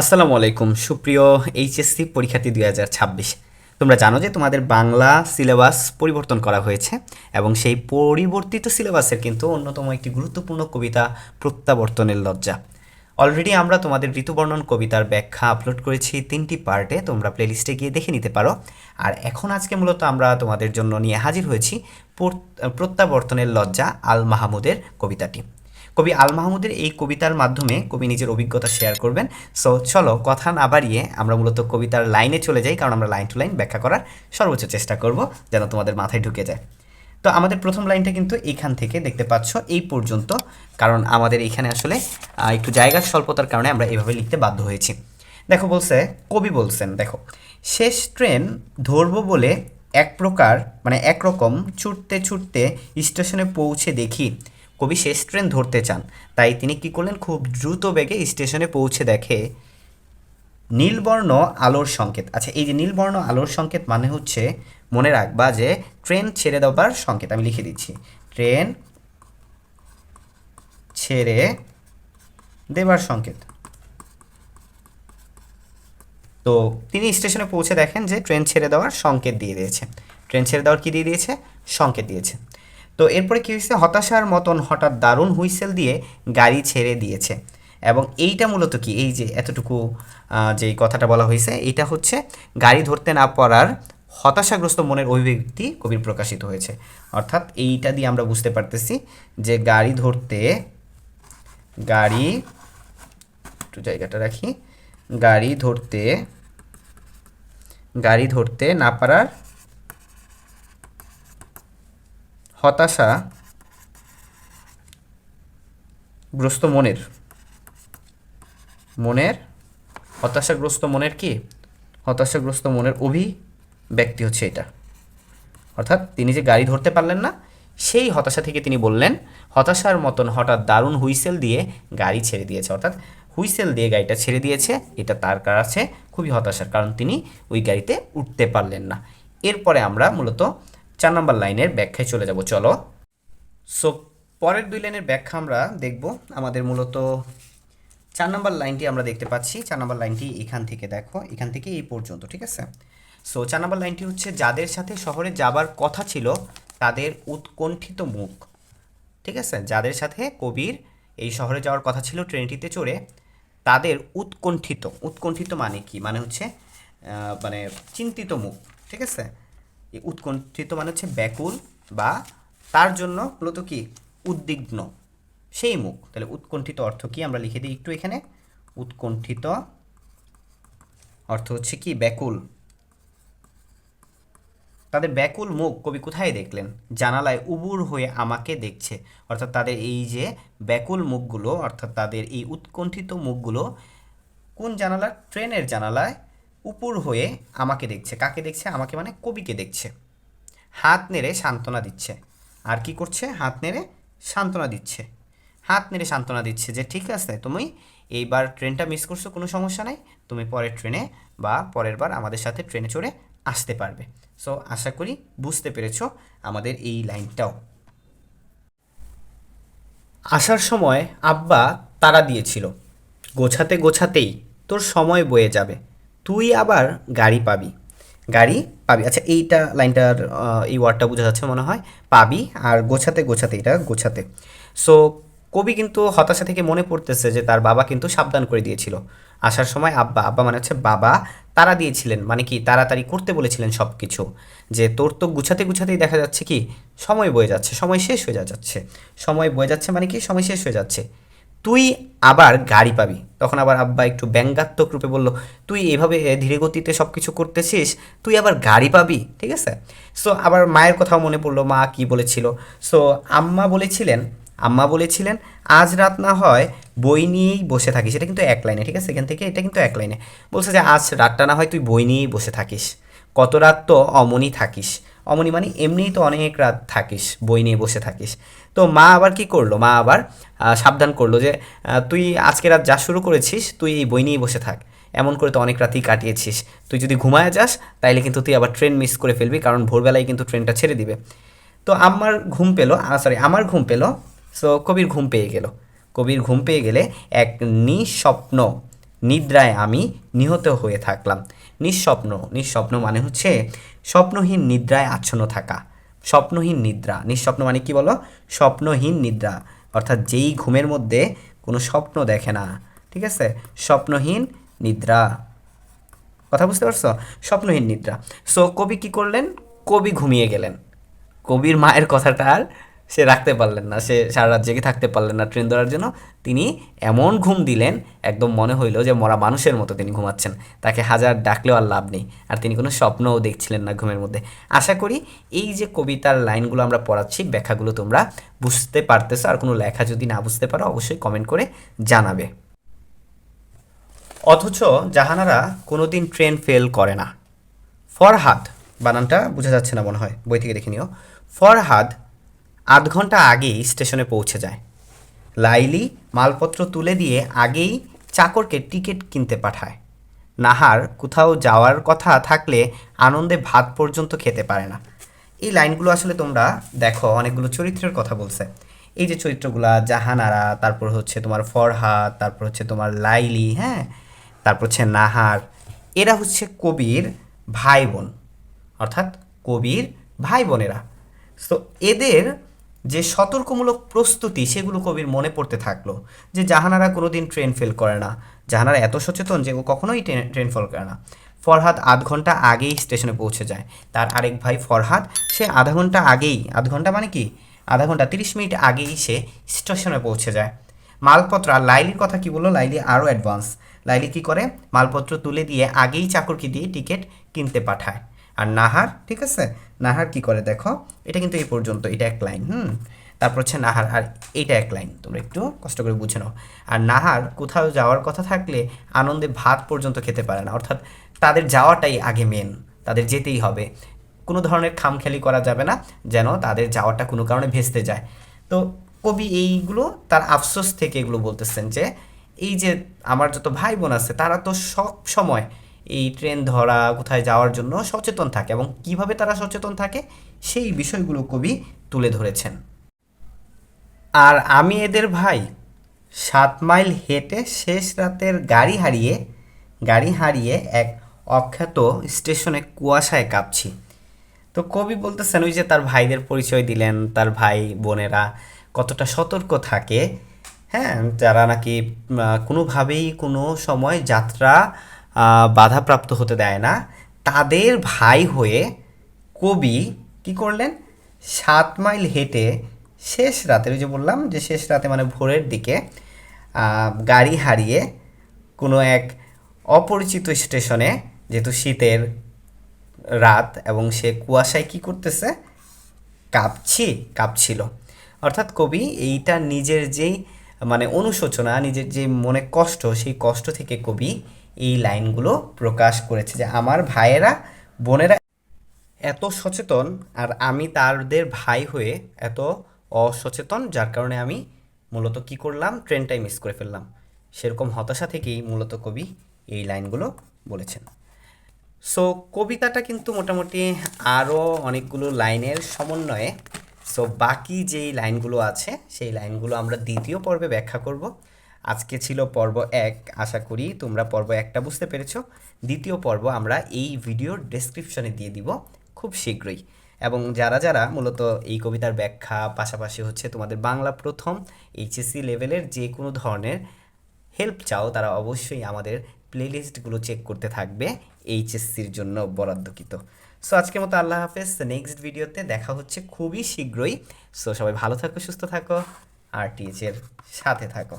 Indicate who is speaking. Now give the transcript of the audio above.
Speaker 1: আসসালামু আলাইকুম। সুপ্রিয় এইচএসসি পরীক্ষার্থী দুই হাজার ছাব্বিশ, তোমরা জানো যে তোমাদের বাংলা সিলেবাস পরিবর্তন করা হয়েছে এবং সেই পরিবর্তিত সিলেবাসের কিন্তু অন্যতম একটি গুরুত্বপূর্ণ কবিতা প্রত্যাবর্তনের লজ্জা। অলরেডি আমরা তোমাদের ঋতুবর্ণন কবিতার ব্যাখ্যা আপলোড করেছি তিনটি পার্টে, তোমরা প্লেলিস্টে গিয়ে দেখে নিতে পারো। আর এখন আজকে মূলত আমরা তোমাদের জন্য নিয়ে হাজির হয়েছি প্রত্যাবর্তনের লজ্জা আল মাহমুদের কবিতাটি। কবি আল মাহমুদের এই কবিতার মাধ্যমে কবি নিজের অভিজ্ঞতা শেয়ার করবেন। সো চলো কথা না বাড়িয়ে আমরা মূলত কবিতার লাইনে চলে যাই, কারণ আমরা লাইন টু লাইন ব্যাখ্যা করার সর্বোচ্চ চেষ্টা করব যেন তোমাদের মাথায় ঢুকে যায়। তো আমাদের প্রথম লাইনটা কিন্তু এইখান থেকে দেখতে পাচ্ছ, এই পর্যন্ত, কারণ আমাদের এখানে আসলে একটু জায়গার স্বল্পতার কারণে আমরা এভাবে লিখতে বাধ্য হয়েছি। দেখো বলছে, কবি বলছেন, দেখো, শেষ ট্রেন ধরবো বলে এক প্রকার মানে একরকম ছুটতে ছুটতে স্টেশনে পৌঁছে দেখি। কবি শেষ ট্রেন ধরতে চান। তাই তিনি কি করলেন? খুব দ্রুত বেগে স্টেশনে পৌঁছে দেখে নীলবর্ণ আলোর সংকেত। আচ্ছা এই যে নীলবর্ণ আলোর সংকেত মানে হচ্ছে মনে রাখবা যে ট্রেন ছেড়ে দেওয়ার সংকেত। আমি লিখে দিচ্ছি। ট্রেন ছেড়ে দেবার সংকেত। তো তিনি স্টেশনে পৌঁছে দেখেন যে ট্রেন ছেড়ে দেওয়ার সংকেত দিয়ে দিয়েছে। ট্রেন ছেড়ে দেওয়ার কি দিয়ে দিয়েছে? সংকেত দিয়েছে। তো এরপরে কী হয়েছে? হতাশার মতন হঠাৎ দারুণ হুইসেল দিয়ে গাড়ি ছেড়ে দিয়েছে। এবং এইটা মূলত কি? এই যে এতটুকু যে কথাটা বলা হয়েছে এটা হচ্ছে গাড়ি ধরতে না পারার হতাশাগ্রস্ত মনের অভিব্যক্তি কবির প্রকাশিত হয়েছে। অর্থাৎ এইটা দিয়ে আমরা বুঝতে পারতেছি যে গাড়ি ধরতে, গাড়ি, একটু জায়গাটা রাখি, গাড়ি ধরতে গাড়ি ধরতে না পারার হতাশা গ্রস্ত মনের। মনের হতাশাগ্রস্ত মনের কি? হতাশাগ্রস্ত মনের অভিব্যক্তি হচ্ছে এটা। অর্থাৎ তিনি যে গাড়ি ধরতে পারলেন না, সেই হতাশা থেকে তিনি বললেন, হতাশার মতন হঠাৎ দারুণ হুইসেল দিয়ে গাড়ি ছেড়ে দিয়েছে। অর্থাৎ হুইসেল দিয়ে গাড়িটা ছেড়ে দিয়েছে, এটা তার কাছে খুবই হতাশার, কারণ তিনি ওই গাড়িতে উঠতে পারলেন না। এরপরে আমরা মূলত চার নম্বর লাইনের ব্যাখ্যায় চলে যাব, চলো। সো পরের দুই লাইনের ব্যাখ্যা আমরা দেখব। আমাদের মূলত চার নম্বর লাইনটি আমরা দেখতে পাচ্ছি। চার নম্বর লাইনটি এখান থেকে দেখো, এখান থেকে এই পর্যন্ত, ঠিক আছে? সো চার নম্বর লাইনটি হচ্ছে, যাদের সাথে শহরে যাবার কথা ছিল, তাদের উৎকণ্ঠিত মুখ, ঠিক আছে? যাদের সাথে কবির এই শহরে যাওয়ার কথা ছিল, ট্রেনটিতে চড়ে, তাদের উৎকণ্ঠিত উৎকণ্ঠিত মানে কি? মানে হচ্ছে মানে চিন্তিত মুখ, ঠিক আছে? উৎকণ্ঠিত মানে হচ্ছে ব্যাকুল বা তার জন্য মূলত কি? উদ্বিগ্ন। সেই মুখ। তাহলে উৎকণ্ঠিত অর্থ কি? আমরা লিখে দিই একটু এখানে। উৎকণ্ঠিত অর্থ হচ্ছে কি? ব্যাকুল। তাদের ব্যাকুল মুখ কবি কোথায় দেখলেন? জানালায় উবুর হয়ে আমাকে দেখছে। অর্থাৎ তাদের এই যে ব্যাকুল মুখগুলো, অর্থাৎ তাদের এই উৎকণ্ঠিত মুখগুলো, কোন জানালা ট্রেনের জানালায় উপুর হয়ে আমাকে দেখছে। কাকে দেখছে? আমাকে মানে কবিকে দেখছে। হাত নেড়ে সান্ত্বনা দিচ্ছে। আর কি করছে? হাত নেড়ে সান্ত্বনা দিচ্ছে। হাত নেড়ে সান্ত্বনা দিচ্ছে যে, ঠিক আছে, তুমি এইবার ট্রেনটা মিস করছ, কোনো সমস্যা নাই। তুমি পরের ট্রেনে বা পরের বার আমাদের সাথে ট্রেনে চড়ে আসতে পারবে। সো আশা করি বুঝতে পেরেছ আমাদের এই লাইনটাও। আসার সময় আব্বা তারা দিয়েছিল, গোছাতে গোছাতেই তোর সময় বয়ে যাবে। তুই আবার গাড়ি পাবি। গাড়ি পাবি। আচ্ছা এইটা লাইনটার এই ওয়ার্ডটা বোঝা যাচ্ছে মনে হয়। পাবি আর গোছাতে গোছাতে, এটা গোছাতে। সো কবি কিন্তু হতাশা থেকে মনে পড়তেছে যে তার বাবা কিন্তু সাবধান করে দিয়েছিল। আসার সময় আব্বা আব্বা মানে হচ্ছে বাবা, তারা দিয়েছিলেন। মানে কি, তাড়াতাড়ি করতে বলেছিলেন সব কিছু যে তোর তো গুছাতে, গুছাতেই দেখা যাচ্ছে কি, সময় বয়ে যাচ্ছে, সময় শেষ হয়ে যাচ্ছে। সময় বয়ে যাচ্ছে মানে কি, সময় শেষ হয়ে যাচ্ছে। তুই আবার গাড়ি পাবি। তখন আবার আব্বা একটু ব্যঙ্গাত্মক রূপে বলল, তুই এভাবে ধীরে গতিতে সব কিছু করতেছিস, তুই আবার গাড়ি পাবি? ঠিক আছে? সো আবার মায়ের কথাও মনে পড়ল, মা কি বলেছিল? সো আম্মা বলেছিলেন আম্মা বলেছিলেন, আজ রাত না হয় বই নিয়েই বসে থাকিস। এটা কিন্তু এক লাইনে, ঠিক আছে? এখান থেকে এটা কিন্তু এক লাইনে। বলছে যে, আজ রাতটা না হয় তুই বই নিয়েই বসে থাকিস। কত রাত তো অমনই থাকিস। অমনি মানে এমনিই তো অনেক রাত থাকিস, বই নিয়ে বসে থাকিস। তো মা আবার কি করল? মা আবার সাবধান করল যে তুই আজকে রাত যা শুরু করেছিস, তুই এই বই নিয়েই বসে থাক। এমন করে তো অনেক রাতই কাটিয়েছিস। তুই যদি ঘুমায় যাস, তাইলে কিন্তু তুই আবার ট্রেন মিস করে ফেলবি, কারণ ভোরবেলায় কিন্তু ট্রেনটা ছেড়ে দিবে। তো আমার ঘুম পেল সরি আমার ঘুম পেল সো কবির ঘুম পেয়ে গেল। কবির ঘুম পেয়ে গেলে এক নিঃস্বপ্ন নিদ্রায় আমি নিহত হয়ে থাকলাম। নিঃস্বপ্ন নিঃস্বপ্ন মানে হচ্ছে স্বপ্নহীন নিদ্রায় আচ্ছন্ন থাকা। স্বপ্নহীন নিদ্রা, নিঃস্বপ্ন মানে কি বলো? স্বপ্নহীন নিদ্রা। অর্থাৎ যেই ঘুমের মধ্যে কোনো স্বপ্ন দেখে না। ঠিক আছে? স্বপ্নহীন নিদ্রা। কথা বুঝতে পারছ? স্বপ্নহীন নিদ্রা। সো কবি কি করলেন? কবি ঘুমিয়ে গেলেন। কবির মায়ের কথাটা আর সে রাখতে পারলেন না, সে সারা রাত জেগে থাকতে পারলেন না ট্রেন ধরার জন্য। তিনি এমন ঘুম দিলেন, একদম মনে হইল যে মরা মানুষের মতো তিনি ঘুমাচ্ছেন। তাকে হাজার ডাকলেও আর লাভ নেই, আর তিনি কোনো স্বপ্নও দেখছিলেন না ঘুমের মধ্যে। আশা করি এই যে কবিতার লাইনগুলো আমরা পড়াচ্ছি, ব্যাখ্যাগুলো তোমরা বুঝতে পারতেছো, আর কোনো লেখা যদি না বুঝতে পারো, অবশ্যই কমেন্ট করে জানাবে। অথচ জাহানারা কোনোদিন ট্রেন ফেল করে না। ফরহাদ, বানানটা বোঝা যাচ্ছে না মনে হয়, বই থেকে দেখে নিও। ফরহাদ আধ ঘণ্টা আগেই স্টেশনে পৌঁছে যায়। লাইলি মালপত্র তুলে দিয়ে আগেই চাকরকে টিকিট কিনতে পাঠায়। নাহার কোথাও যাওয়ার কথা থাকলে আনন্দে ভাত পর্যন্ত খেতে পারে না। এই লাইনগুলো আসলে তোমরা দেখো, অনেকগুলো চরিত্রের কথা বলছে। এই যে চরিত্রগুলা, জাহানারা, তারপর হচ্ছে তোমার ফরহাদ, তারপর হচ্ছে তোমার লাইলি হ্যাঁ? তারপর হচ্ছে নাহার। এরা হচ্ছে কবির ভাই বোন, অর্থাৎ কবির ভাই বোনেরা। সো এদের যে সতর্কমূলক প্রস্তুতি সেগুলো কবির মনে পড়তে থাকল, যে জাহানারা কোনোদিন ট্রেন ফেল করে না। জাহানারা এত সচেতন যে ও কখনোই ট্রেন ট্রেন ফেল করে না। ফরহাদ আধ ঘণ্টা আগেই স্টেশনে পৌঁছে যায়। তার আরেক ভাই ফরহাদ, সে আধা ঘণ্টা আগেই, আধ ঘণ্টা মানে কি? আধা ঘণ্টা তিরিশ মিনিট আগেই সে স্টেশনে পৌঁছে যায়। মালপত্র, আর লাইলির কথা কি বলল? লাইলি আরও অ্যাডভান্স লাইলি কি করে? মালপত্র তুলে দিয়ে আগেই চাকরকে দিয়ে টিকিট কিনতে পাঠায়। আর নাহার, ঠিক আছে? নাহার কি করে দেখো? এটা কিন্তু এই পর্যন্ত, এটা এক লাইন, হুম? তারপর হচ্ছে নাহার, আর এইটা এক লাইন, তোমরা একটু কষ্ট করে বুঝে নাও। আর নাহার কোথাও যাওয়ার কথা থাকলে আনন্দে ভাত পর্যন্ত খেতে পারে না। অর্থাৎ তাদের যাওয়াটাই আগে মেন তাদের যেতেই হবে। কোনো ধরনের খামখেয়ালি করা যাবে না, যেন তাদের যাওয়াটা কোনো কারণে ভেস্তে যায়। তো কবি এইগুলো, তার আফসোস থেকে এগুলো বলতেছেন যে, এই যে আমার যত ভাই বোন আছে, তারা তো সব সময় এই ট্রেন ধরা, কোথায় যাওয়ার জন্য সচেতন থাকে এবং কীভাবে তারা সচেতন থাকে সেই বিষয়গুলো কবি তুলে ধরেছেন। আর আমি এদের ভাই, সাত মাইল হেঁটে শেষ রাতের গাড়ি হারিয়ে গাড়ি হারিয়ে এক অখ্যাত স্টেশনে কুয়াশায় কাঁপছি। তো কবি বলতেছেন, ওই যে তার ভাইদের পরিচয় দিলেন, তার ভাই, বোনেরা কতটা সতর্ক থাকে। হ্যাঁ যারা নাকি কোনোভাবেই কোনো সময় যাত্রা বাধাপ্রাপ্ত হতে দেয় না। তাদের ভাই হয়ে কবি কি করলেন? সাত মাইল হেঁটে শেষ রাতে, ওই যে বললাম যে শেষ রাতে মানে ভোরের দিকে গাড়ি হারিয়ে কোনো এক অপরিচিত স্টেশনে, যেহেতু শীতের রাত এবং সে কুয়াশায় কি করতেছে? কাঁপছি, কাঁপছিল। অর্থাৎ কবি এইটা নিজের যেই মানে অনুশোচনা, নিজের যে মনে কষ্ট, সেই কষ্ট থেকে কবি এই লাইনগুলো প্রকাশ করেছে যে আমার ভাইয়েরা, বোনেরা এত সচেতন আর আমি তাদের ভাই হয়ে এত অসচেতন, যার কারণে আমি মূলত কি করলাম? ট্রেনটাই মিস করে ফেললাম। সেরকম হতাশা থেকেই মূলত কবি এই লাইনগুলো বলেছেন। সো, কবিতাটা কিন্তু মোটামুটি আরও অনেকগুলো লাইনের সমন্বয়ে, সো বাকি যেই লাইনগুলো আছে, সেই লাইনগুলো আমরা দ্বিতীয় পর্বে ব্যাখ্যা করব। আজকে ছিল পর্ব এক। আশা করি তোমরা পর্ব একটা বুঝতে পেরেছ। দ্বিতীয় পর্ব আমরা এই ভিডিওর ডেসক্রিপশনে দিয়ে দিব খুব শীঘ্রই। এবং যারা যারা মূলত এই কবিতার ব্যাখ্যা পাশাপাশি হচ্ছে তোমাদের বাংলা প্রথম এইচএসসি লেভেলের যে কোনো ধরনের হেল্প চাও, তারা অবশ্যই আমাদের প্লেলিস্টগুলো চেক করতে থাকবে এইচএসসির জন্য বরাদ্দকৃত। সো আজকের মতো আল্লাহ হাফেজ। নেক্সট ভিডিওতে দেখা হচ্ছে খুবই শীঘ্রই। সো সবাই ভালো থাকো, সুস্থ থাকো, আর টিএচের সাথে থাকো।